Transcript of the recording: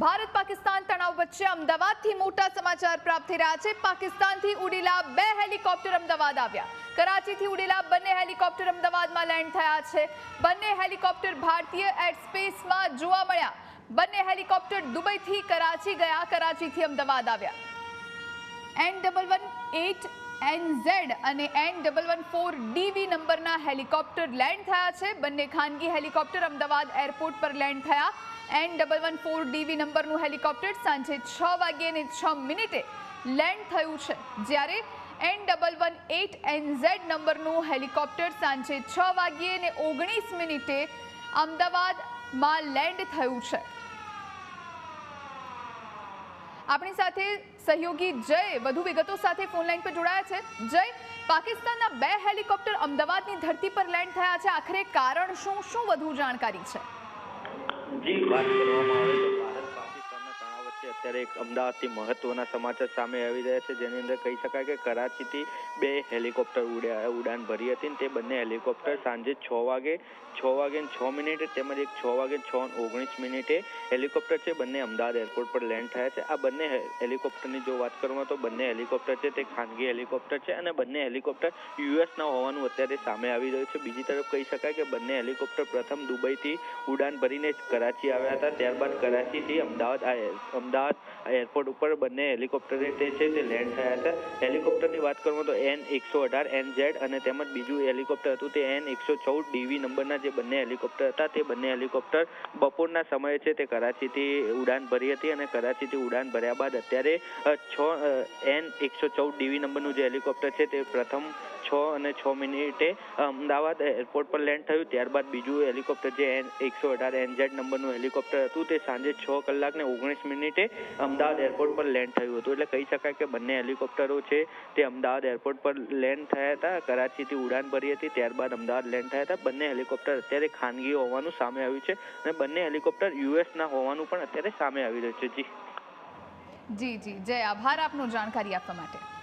ભારત પાકિસ્તાન તણાવ વચ્ચે અમદાવાદથી મોટા સમાચાર પ્રાપ્ત થઈ રહ્યા છે. પાકિસ્તાનથી ઉડેલા બે હેલિકોપ્ટર અમદાવાદ આવ્યા. કરાચીથી ઉડેલા બંને હેલિકોપ્ટર અમદાવાદમાં લેન્ડ થયા છે. બંને હેલિકોપ્ટર ભારતીય એરસ્પેસમાં જોવા મળ્યા. બંને હેલિકોપ્ટર દુબઈથી કરાચી ગયા. કરાચીથી અમદાવાદ આવ્યા. N double one eight N Z અને N double one four DV નંબરના હેલિકોપ્ટર લેન્ડ થયા છે. બંને ખાનગી હેલિકોપ્ટર અમદાવાદ એરપોર્ટ પર લેન્ડ થયા. N double one four DV નંબરનું હેલિકોપ્ટર સાંજે છ વાગ્યે અને છ મિનિટે લેન્ડ થયું છે. જ્યારે N double one eight N Z નંબરનું હેલિકોપ્ટર સાંજે છ વાગ્યે અને ઓગણીસ મિનિટે અમદાવાદમાં લેન્ડ થયું છે. આપણી સાથે સહયોગી જય વધુ વિગતો સાથે ફોન લાઈન પર જોડાયા છે. જય, પાકિસ્તાનના બે હેલિકોપ્ટર અમદાવાદની ધરતી પર લેન્ડ થયા છે. આખરે કારણ શું? શું વધુ જાણકારી છે? જી, વાત કરવામાં આવે તો વચ્ચે અત્યારે એક અમદાવાદથી મહત્વના સમાચાર સામે આવી રહ્યા છે. જેની અંદર કહી શકાય કે કરાચીથી બે હેલિકોપ્ટર ઉડ્યા ઉડાન ભરી હતી તે બંને હેલિકોપ્ટર સાંજે છ વાગે છ વાગે છ મિનિટે તેમજ એક છ વાગે છ ઓગણીસ મિનિટે હેલિકોપ્ટર છે. બંને અમદાવાદ એરપોર્ટ પર લેન્ડ થયા છે. આ બંને હેલિકોપ્ટરની જો વાત કરવામાં તો બંને હેલિકોપ્ટર છે, તે ખાનગી હેલિકોપ્ટર છે અને બંને હેલિકોપ્ટર યુએસના હોવાનું અત્યારે સામે આવી રહ્યું છે. બીજી તરફ કહી શકાય કે બંને હેલિકોપ્ટર પ્રથમ દુબઈથી ઉડાન ભરીને કરાચી આવ્યા હતા. ત્યારબાદ કરાચીથી અમદાવાદ આ એર- અમદાવાદ એરપોર્ટ ઉપર બંને હેલિકોપ્ટર તે છે તે લેન્ડ થયા હતા. હેલિકોપ્ટરની વાત કરવામાં તો એન એકસો અઢાર, એન ઝેડ અને તેમજ બીજું હેલિકોપ્ટર હતું તે એન એકસો ચૌદ ડીવી નંબરના જે બંને હેલિકોપ્ટર હતા તે બંને હેલિકોપ્ટર બપોરના સમયે છે તે કરાચીથી ઉડાન ભરી હતી અને કરાચીથી ઉડાન ભર્યા બાદ અત્યારે છ એન એકસો ચૌદ ડીવી નંબરનું જે હેલિકોપ્ટર છે તે પ્રથમ છ અને છ મિનિટે અમદાવાદ એરપોર્ટ પર લેન્ડ થયું. ત્યારબાદ બીજું હેલિકોપ્ટર જે એકસો અઢાર એનઝેડ નંબરનું હેલિકોપ્ટર હતું, તે સાંજે છ કલાક ને ઓગણીસ મિનિટે અમદાવાદ એરપોર્ટ પર લેન્ડ થયું હતું. એટલે કહી શકાય કે બંને હેલિકોપ્ટરો છે તે અમદાવાદ એરપોર્ટ પર લેન્ડ થયા હતા. કરાચીથી ઉડાન ભરી હતી, ત્યારબાદ અમદાવાદ લેન્ડ થયા હતા. બંને હેલિકોપ્ટર અત્યારે ખાનગી હોવાનું સામે આવ્યું છે અને બંને હેલિકોપ્ટર યુએસના હોવાનું પણ અત્યારે સામે આવી રહ્યું છે. જી. જી જી. જય આભાર આપનો જાણકારી આપવા માટે.